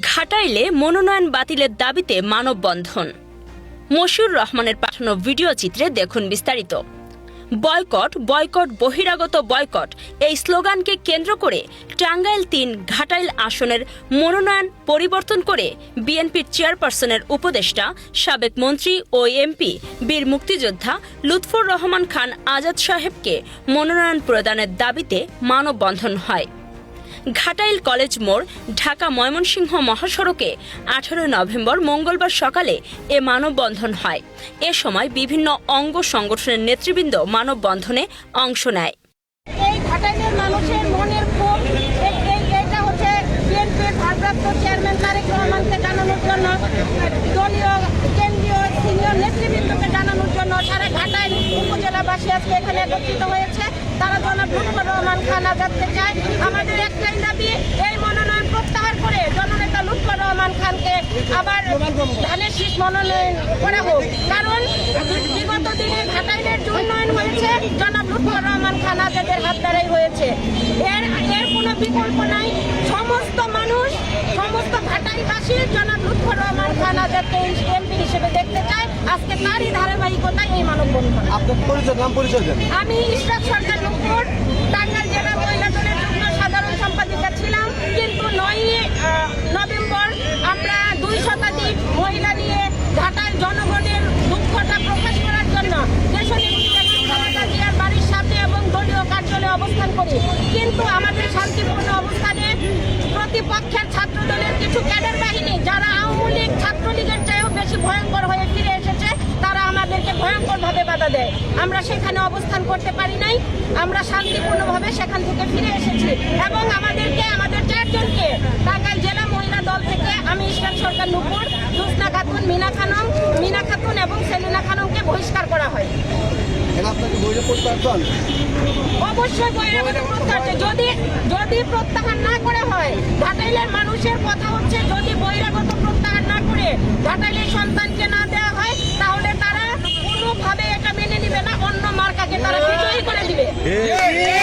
ঘাটাইলে মনোনয়ন বাতিলের দাবিতে মানববন্ধন। মশিউর রহমানের পাঠানো ভিডিও চিত্রে দেখুন বিস্তারিত। বয়কট বয়কট, বহিরাগত বয়কট, এই স্লোগানকে কেন্দ্র করে টাঙ্গাইল তিন ঘাটাইল আসনের মনোনয়ন পরিবর্তন করে বিএনপির চেয়ারপারসনের উপদেষ্টা, সাবেক মন্ত্রী ও এমপি বীর মুক্তিযোদ্ধা লুৎফর রহমান খান আজাদ সাহেবকে মনোনয়ন প্রদানের দাবিতে মানববন্ধন হয়। ঘাটাইল কলেজ মোড়, ঢাকা ময়মনসিংহ মহাসড়কে আঠারোই নভেম্বর মঙ্গলবার সকালে এ মানববন্ধন হয়। এ সময় বিভিন্ন অঙ্গ সংগঠনের নেতৃবৃন্দ মানববন্ধনে অংশ নেয়। হচ্ছে ভারপ্রাপ্ত চেয়ারম্যান তারেক রহমানকে জন্য কেন্দ্রীয় নেতৃবৃন্দকে জন্য সারা ঘাটাইল উপজেলাবাসী আজকে এখানে একত্রিত হয়েছে। তারা জনাব লুৎফর রহমান খান আজাদকে চায় আমাদের একটাই দাবি, এই মনোনয়ন প্রত্যাহার করে জননেতা লুৎফর রহমান খানকে আবার ধানের শীষ মনোনয়ন করা হোক। কারণ বিগত দিনে ঘাটাইলের যে উন্নয়ন হয়েছে, জনাব লুৎফর রহমান খান আজাদের হাত দ্বারাই হয়েছে। এর এর কোনো বিকল্প নাই। সমস্ত মানুষ, সমস্ত ঘাটাইবাসী জনাব লুৎফর রহমান খান আজাদকে এমপি হিসেবে দেখতে চায় আজকে তারই ধারাবাহিকতায় এই মানববন্ধন। আপনার পরিচয় নাম পরিচয় দেন। আমি ইশরাক সরকার নুপুর টাঙ্গাইল জেলা মহিলা দলের যুগ্ম সাধারণ সম্পাদিকা ছিলাম কিন্তু নয়ই নভেম্বর আমরা দুই শতাধিক মহিলা নিয়ে ঘাটার জনগণের দুঃখটা প্রকাশ করার জন্য বাড়ির সামনে এবং দলীয় কার্যালয়ে অবস্থান করি। কিন্তু আমাদের শান্তিপূর্ণ অবস্থানে প্রতিপক্ষের ছাত্র দলের কিছু ক্যাডার বাহিনী যারা আওয়ামী লীগ ছাত্রলীগের চেয়েও বেশি ভয়ঙ্কর হয়ে ফিরে ভয়ঙ্করভাবে বাধা দেয়। আমরা সেখানে অবস্থান করতে পারি নাই। আমরা শান্তিপূর্ণভাবে সেখান থেকে ফিরে এসেছি। এবং আমাদেরকে আমাদের চারজনকে টাঙ্গাইল জেলা মহিলা দল থেকে আমি ইসলাম সরকার নুপুর জুসনা খাতুন মিনা খানম মিনা খাতুন এবং সেলিনা খানমকে বহিষ্কার করা হয়। অবশ্যই যদি যদি প্রত্যাহার না করা হয় ঘাটাইলের মানুষের কথা হচ্ছে যদি বহিরাগত Yeah. Yeah.